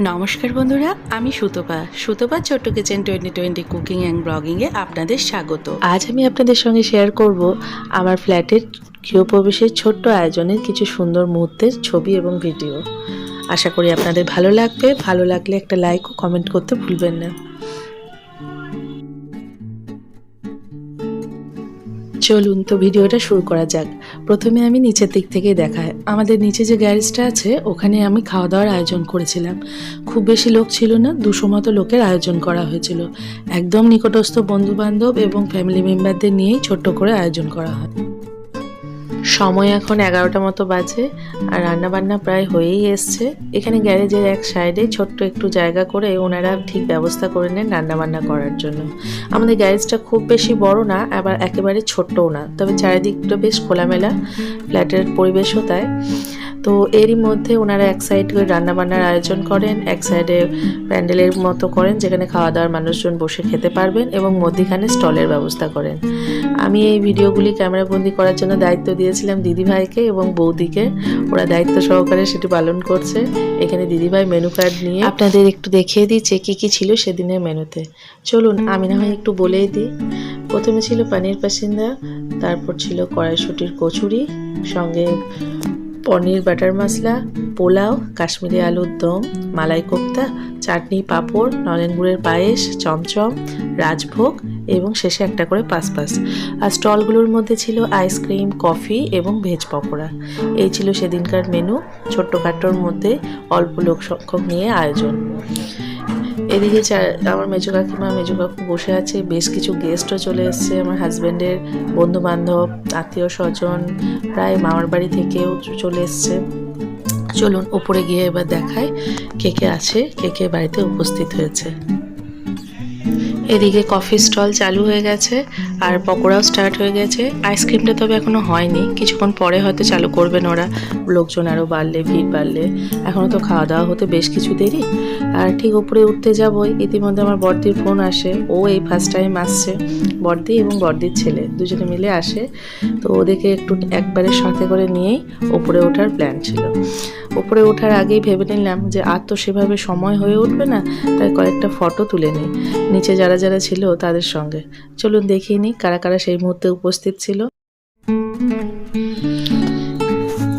নমস্কার বন্ধুরা, আমি সুতপা। সুতপা ছোট্ট kitchen twenty twenty cooking and ব্লগিংয়ে আপনাদের স্বাগত। আজ আমি আপনাদের সঙ্গে শেয়ার করব আমার ফ্ল্যাটের গৃহপ্রবেশের ছোট্ট আয়োজনের কিছু সুন্দর মুহূর্তের ছবি এবং ভিডিও। আশা করি আপনাদের ভালো লাগবে। ভালো লাগলে একটা লাইক ও কমেন্ট করতে ভুলবেন না। চলুন তো ভিডিওটা শুরু করা যাক। প্রথমে আমি নিচের দিক থেকেই দেখায় আমাদের নিচে যে গ্যারেজটা আছে, ওখানে আমি খাওয়া দাওয়ার আয়োজন করেছিলাম। খুব বেশি লোক ছিল না, দুশো মতো লোকের আয়োজন করা হয়েছিল। একদম নিকটস্থ বন্ধু বান্ধব এবং ফ্যামিলি মেম্বারদের নিয়েই ছোট্ট করে আয়োজন করা হয়। সময় এখন এগারোটা মতো বাজে আর রান্নাবান্না প্রায় হয়েই এসছে। এখানে গ্যারেজের এক সাইডে ছোট্ট একটু জায়গা করে ওনারা ঠিক ব্যবস্থা করে নেন রান্নাবান্না করার জন্য। আমাদের গ্যারেজটা খুব বেশি বড় না, আবার একেবারে ছোট্টও না। তবে চারিদিকটা বেশ খোলামেলা, ফ্ল্যাটের পরিবেশও তাই। তো এরই মধ্যে ওনারা এক সাইড করে রান্নাবান্নার আয়োজন করেন, এক সাইডে প্যান্ডেলের মতো করেন, যেখানে খাওয়া দাওয়ার মানুষজন বসে খেতে পারবেন এবং মধ্যিখানে স্টলের ব্যবস্থা করেন। আমি এই ভিডিওগুলি ক্যামেরাবন্দি করার জন্য দায়িত্ব দিয়েছিলাম দিদিভাইকে এবং বৌদিকে। ওরা দায়িত্ব সহকারে সেটি পালন করছে। এখানে দিদিভাই মেনু কার্ড নিয়ে আপনাদের একটু দেখিয়ে দিচ্ছে কী কী ছিল সেদিনের মেনুতে চলুন, আমি না হয় একটু বলেই দিই। প্রথমে ছিল পানির পাসিন্দা, তারপর ছিল কড়াইশুটির কচুরি, সঙ্গে পনির, বাটার মশলা, পোলাও, কাশ্মীরি আলুর দম, মালাই কোপ্তা, চাটনি, পাঁপড়, নলেন গুড়ের পায়েস, চমচম, রাজভোগ এবং শেষে একটা করে পাসপাস আর স্টলগুলোর মধ্যে ছিল আইসক্রিম, কফি এবং ভেজ পকোড়া। এই ছিল সেদিনকার মেনু, ছোট্টখাট্টোর মধ্যে অল্প লোক সংখ্যক নিয়ে আয়োজন। এদিকে আমার মেজো কাকিমা, মেজো কাকু বসে আছে, বেশ কিছু গেস্টও চলে এসছে, আমার হাজব্যান্ডের বন্ধু বান্ধব আত্মীয় স্বজন, প্রায় মামার বাড়ি থেকেও চলে এসছে। চলুন উপরে গিয়ে এবার দেখায় কে কে আছে, কে কে বাড়িতে উপস্থিত হয়েছে। এদিকে কফি স্টল চালু হয়ে গেছে আর পকোড়াও স্টার্ট হয়ে গেছে। আইসক্রিমটা তবে এখনও হয়নি। কিছুক্ষণ পরে হয়তো চালু করবেন ওরা। লোকজন আরও বাড়লে, ভিড় বাড়লে। এখনও তো খাওয়া দাওয়া হতে বেশ কিছু দেরি। আর ঠিক উপরে উঠতে যাবই। ইতিমধ্যে আমার বর্দির ফোন আসে। ও এই ফার্স্ট টাইম আসছে। বর্দি এবং বর্দির ছেলে দুজনে মিলে আসে। তো ওদেরকে একটু একবারে সাথে করে নিয়েই ওপরে ওঠার প্ল্যান ছিল। ওপরে ওঠার আগেই ভেবে নিলাম যে আর তো সেভাবে সময় হয়ে উঠবে না, তাই কয়েকটা ফটো তুলে নিই। নিচে যারা যারা ছিল তাদের সঙ্গে। চলুন দেখিয়ে নিই। কারা কারা সেই মুহূর্তে উপস্থিত ছিল।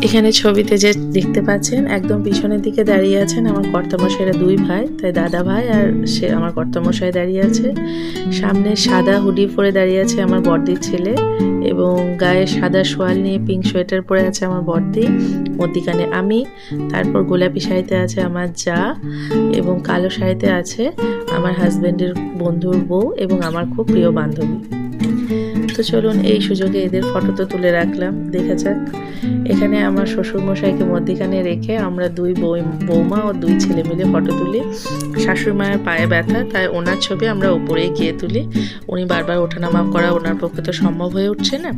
এখানে ছবিতে যে দেখতে পাচ্ছেন, একদম পিছনের দিকে দাঁড়িয়ে আছেন আমার কর্তামশাইরা দুই ভাই, তাই দাদা ভাই আর সে আমার কর্তামশাই দাঁড়িয়ে আছে। সামনে সাদা হুডি পরে দাঁড়িয়ে আছে আমার বর্দির ছেলে এবং গায়ে সাদা শোয়াল নিয়ে পিঙ্ক সোয়েটার পরে আছে আমার বর্দি। মধ্যিখানে আমি, তারপর গোলাপি শাড়িতে আছে আমার যা এবং কালো শাড়িতে আছে আমার হাজব্যান্ডের বন্ধুর বউ এবং আমার খুব প্রিয় বান্ধবী। তো চলুন এই সুযোগে এদের ফটো তো তুলে রাখলাম। দেখা যাক। এখানে আমার শ্বশুরমশাইকে মধ্যিখানে রেখে আমরা দুই বৌমা ও দুই ছেলে মিলে ফটো তুলি। শাশুড়ি মায়ের পায়ে ব্যথা, তাই ওনার ছবি আমরা উপরেই গিয়ে তুলি। উনি বারবার ওঠানামা করা ওনার পক্ষে তো সম্ভব হয়ে উঠছে না।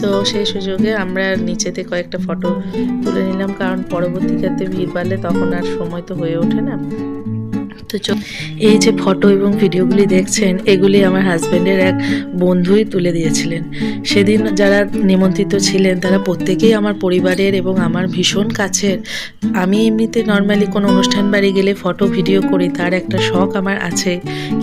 তো সেই সুযোগে আমরা নিচেতে কয়েকটা ফটো তুলে নিলাম, কারণ পরবর্তীকালে ভিড় বাড়লে তখন আর সময় তো হয়ে ওঠে না। তো এই যে ফটো এবং ভিডিওগুলি দেখছেন, এগুলি আমার হাজব্যান্ডের এক বন্ধুই তুলে দিয়েছিলেন। সেদিন যারা নিমন্ত্রিত ছিলেন, তারা প্রত্যেকেই আমার পরিবারের এবং আমার ভীষণ কাছের। আমি এমনিতে নর্মালি কোনো অনুষ্ঠান বাড়ি গেলে ফটো ভিডিও করি, তার একটা শখ আমার আছে।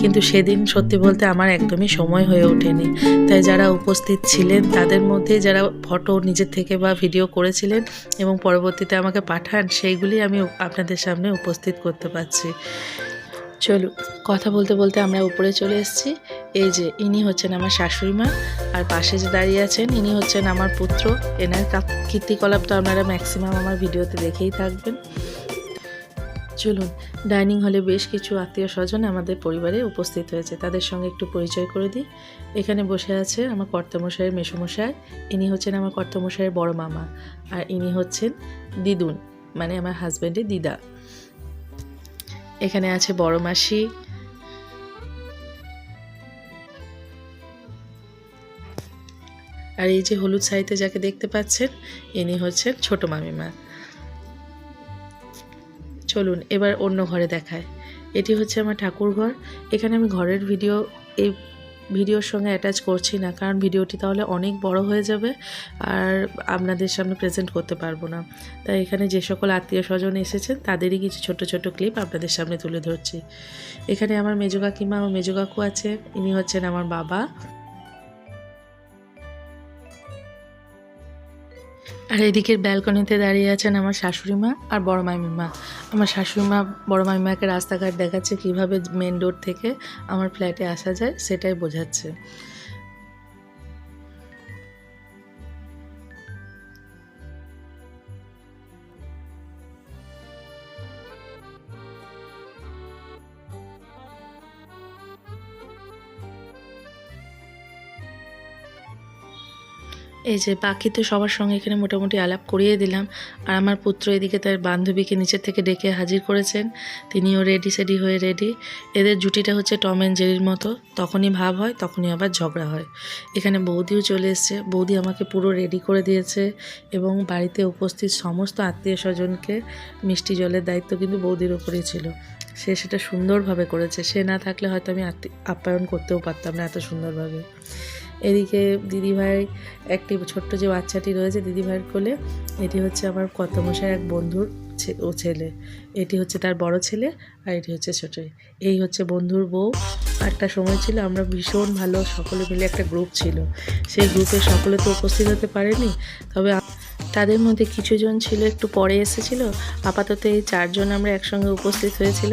কিন্তু সেদিন সত্যি বলতে আমার একদমই সময় হয়ে ওঠেনি। তাই যারা উপস্থিত ছিলেন, তাদের মধ্যে যারা ফটো নিজের থেকে বা ভিডিও করেছিলেন এবং পরবর্তীতে আমাকে পাঠান, সেইগুলি আমি আপনাদের সামনে উপস্থিত করতে পারছি। চলুন কথা বলতে বলতে আমরা উপরে চলে এসেছি। এই যে, ইনি হচ্ছেন আমার শাশুড়ি মা, আর পাশে যে দাঁড়িয়ে আছেন, ইনি হচ্ছেন আমার পুত্র। এনার কীর্তিকলাপ তো আপনারা ম্যাক্সিমাম আমার ভিডিওতে দেখেই থাকবেন। চলুন, ডাইনিং হলে বেশ কিছু আত্মীয় স্বজন আমাদের পরিবারে উপস্থিত হয়েছে। তাদের সঙ্গে একটু পরিচয় করে দিই। এখানে বসে আছে আমার কর্তামশাইয়ের মেসোমশাই। ইনি হচ্ছেন আমার কর্তামশাইয়ের বড় মামা। আর ইনি হচ্ছেন দিদুন মানে আমার হাজব্যান্ডের দিদা। এখানে আছে বড় মাসি। আর এই যে হলুদ সাইতে যাকে দেখতে পাচ্ছেন, ইনি হচ্ছেন ছোট মামিমা। চলুন, এবার অন্য ঘরে দেখায়। এটি হচ্ছে আমার ঠাকুর ঘর এখানে আমি ঘরের ভিডিও এই ভিডিওর সঙ্গে অ্যাটাচ করছি না, কারণ ভিডিওটি তাহলে অনেক বড় হয়ে যাবে আর আপনাদের সামনে প্রেজেন্ট করতে পারব না। তাই এখানে যে সকল আত্মীয় স্বজন এসেছেন, তাদেরই কিছু ছোট ছোট ক্লিপ আপনাদের সামনে তুলে ধরছি। এখানে আমার মেজো কাকিমা ও মেজো কাকু আছে, ইনি হচ্ছেন আমার বাবা। আর এদিকের ব্যালকনিতে দাঁড়িয়ে আছেন আমার শাশুড়ি মা আর বড় মামিমা আমার শাশুড়ি মা, বড় মামিমাকে রাস্তাঘাট দেখাচ্ছে কীভাবে মেন রোড থেকে আমার ফ্ল্যাটে আসা যায়, সেটাই বোঝাচ্ছে। এই যে বাকি তো সবার সঙ্গে এখানে মোটামুটি আলাপ করিয়ে দিলাম। আর আমার পুত্র এদিকে তার বান্ধবীকে নিচের থেকে ডেকে হাজির করেছেন। তিনিও রেডি সেডি হয়ে রেডি এদের জুটিটা হচ্ছে টম অ্যান্ড জেরির মতো। তখনই ভাব হয়, তখনই আবার ঝগড়া হয়। এখানে বৌদিও চলে এসছে। বৌদি আমাকে পুরো রেডি করে দিয়েছে এবং বাড়িতে উপস্থিত সমস্ত আত্মীয় স্বজনকে মিষ্টি জলের দায়িত্ব কিন্তু বৌদির ওপরেই ছিল। সে সেটা সুন্দরভাবে করেছে। সে না থাকলে হয়তো আমি আপ্যায়ন করতেও পারতাম না এত সুন্দরভাবে। এদিকে দিদিভাই একটি ছোট্ট যে বাচ্চাটি রয়েছে দিদিভাইয়ের কোলে, এটি হচ্ছে আমার কর্তমশাই এক বন্ধুর ও ছেলে। এটি হচ্ছে তার বড় ছেলে আর এটি হচ্ছে ছোট এই হচ্ছে বন্ধুর বউ। একটা সময় ছিল আমরা ভীষণ ভালো সকলে মিলে একটা গ্রুপ ছিল। সেই গ্রুপে সকলে তো উপস্থিত হতে পারেনি, তবে তাদের মধ্যে কিছুজন ছিল, একটু পরে এসেছিল। আপাতত এই চারজন আমরা একসঙ্গে উপস্থিত হয়েছিল।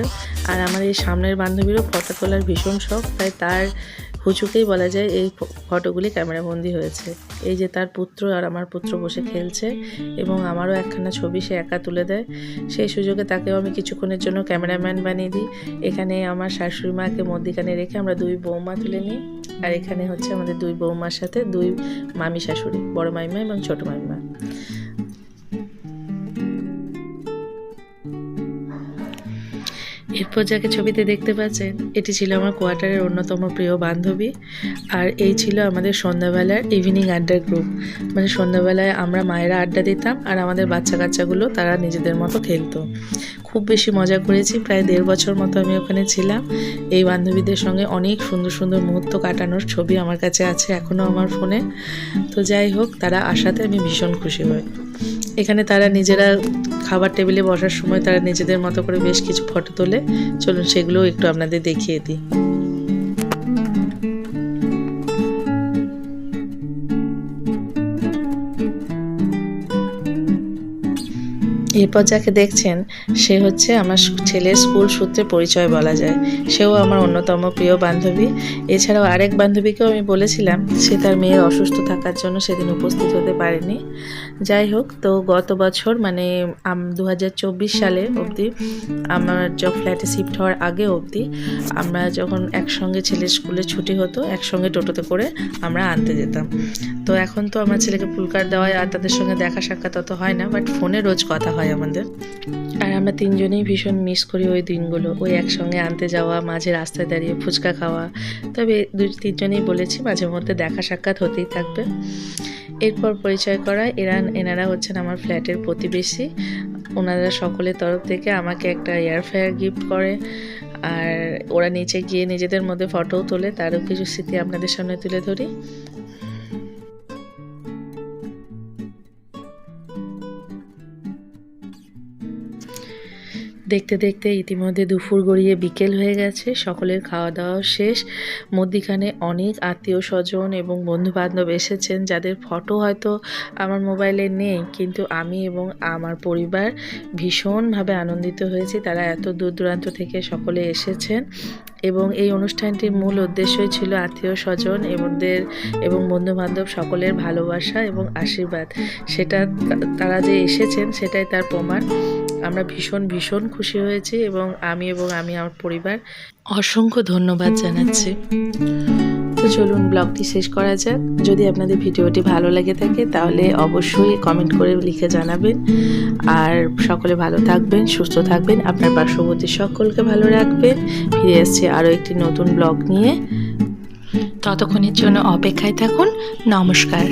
আর আমার এই সামনের বান্ধবীরও ফটো তোলার ভীষণ শখ, তাই তার হুচুকেই বলা যায় এই ফটোগুলি ক্যামেরাবন্দি হয়েছে। এই যে তার পুত্র আর আমার পুত্র বসে খেলছে এবং আমারও একখানা ছবি সে একা তুলে দেয়। সেই সুযোগে তাকেও আমি কিছুক্ষণের জন্য ক্যামেরাম্যান বানিয়ে দিই। এখানে আমার শাশুড়ি মাকে মধ্যিখানে রেখে আমরা দুই বৌমা তুলে নিই। আর এখানে হচ্ছে আমাদের দুই বৌমার সাথে দুই মামি শাশুড়ি, বড় মামিমা এবং ছোট মামিমা। এরপর যাকে ছবিতে দেখতে পাচ্ছেন, এটি ছিল আমার কোয়ার্টারের অন্যতম প্রিয় বান্ধবী, আর এই ছিল আমাদের সন্ধ্যাবেলার ইভিনিং আড্ডার গ্রুপ মানে সন্ধ্যাবেলায় আমরা মায়েরা আড্ডা দিতাম, আর আমাদের বাচ্চা কাচ্চাগুলো তারা নিজেদের মতো খেলতো। খুব বেশি মজা করেছি, প্রায় দেড় বছর মতো আমি ওখানে ছিলাম। এই বান্ধবীদের সঙ্গে অনেক সুন্দর সুন্দর মুহূর্ত কাটানোর ছবি আমার কাছে আছে এখনও আমার ফোনে। তো যাই হোক, তারা আসাতে আমি ভীষণ খুশি হই। এখানে তারা নিজেরা খাবার টেবিলে বসার সময় তারা নিজেদের মতো করে বেশ কিছু ফটো তোলে। চলুন সেগুলোও একটু আপনাদের দেখিয়ে দিই। এরপর যাকে দেখছেন, সে হচ্ছে আমার ছেলের স্কুল সূত্রে পরিচয় বলা যায়। সেও আমার অন্যতম প্রিয় বান্ধবী। এছাড়াও আরেক বান্ধবীকেও আমি বলেছিলাম, সে তার মেয়ের অসুস্থ থাকার জন্য সেদিন উপস্থিত হতে পারেনি। যাই হোক, তো গত বছর মানে দু হাজার চব্বিশ সালে অবধি আমার যখন ফ্ল্যাটে শিফট হওয়ার আগে অবধি আমরা যখন একসঙ্গে ছেলের স্কুলে ছুটি হতো, একসঙ্গে টোটোতে করে আমরা আনতে যেতাম। তো এখন তো আমার ছেলেকে পুলকার দেওয়ায় আর তাদের সঙ্গে দেখা সাক্ষাৎ অত হয় না বাট ফোনে রোজ কথা হয়। আমাদের? আর আমরা তিনজনেই ভীষণ মিস করি ওই দিনগুলো। ওই একসঙ্গে আনতে যাওয়া, মাঝে রাস্তায় দাঁড়িয়ে ফুচকা খাওয়া। তবে দুই, তিনজনেই বলেছি মাঝে মধ্যে দেখা সাক্ষাৎ হতেই থাকবে। এরপর পরিচয় করা, এরা, এনারা হচ্ছেন আমার ফ্ল্যাটের প্রতিবেশী। ওনারা সকলের তরফ থেকে আমাকে একটা এয়ার ফেয়ার গিফট করে। আর ওরা নিচে গিয়ে নিজেদের মধ্যে ফটোও তোলে, তারও কিছু স্মৃতি আপনাদের সামনে তুলে ধরি। দেখতে দেখতে ইতিমধ্যে দুপুর গড়িয়ে বিকেল হয়ে গেছে। সকলের খাওয়া দাওয়া শেষ। মধ্যিখানে অনেক আত্মীয় স্বজন এবং বন্ধু বান্ধব এসেছেন, যাদের ফটো হয়তো আমার মোবাইলে নেই, কিন্তু আমি এবং আমার পরিবার ভীষণভাবে আনন্দিত হয়েছি। তারা এত দূর দূরান্ত থেকে সকলে এসেছেন এবং এই অনুষ্ঠানটির মূল উদ্দেশ্যই ছিল আত্মীয় স্বজন এবংদের এবং বন্ধু বান্ধব সকলের ভালোবাসা এবং আশীর্বাদ। সেটা তারা যে এসেছেন, সেটাই তার প্রমাণ। আমরা ভীষণ ভীষণ খুশি হয়েছি এবং আমি এবং আমি আমার পরিবার অসংখ্য ধন্যবাদ জানাচ্ছি। তো চলুন ব্লগটি শেষ করা যাক। যদি আপনাদের ভিডিওটি ভালো লাগে থাকে তাহলে অবশ্যই কমেন্ট করে লিখে জানাবেন। আর সকলে ভালো থাকবেন সুস্থ থাকবেন। আপনার পার্শ্ববর্তী সকলকে ভালো রাখবেন। ফিরে আসছে আরও একটি নতুন ব্লগ নিয়ে। ততক্ষণের জন্য অপেক্ষায় থাকুন। নমস্কার।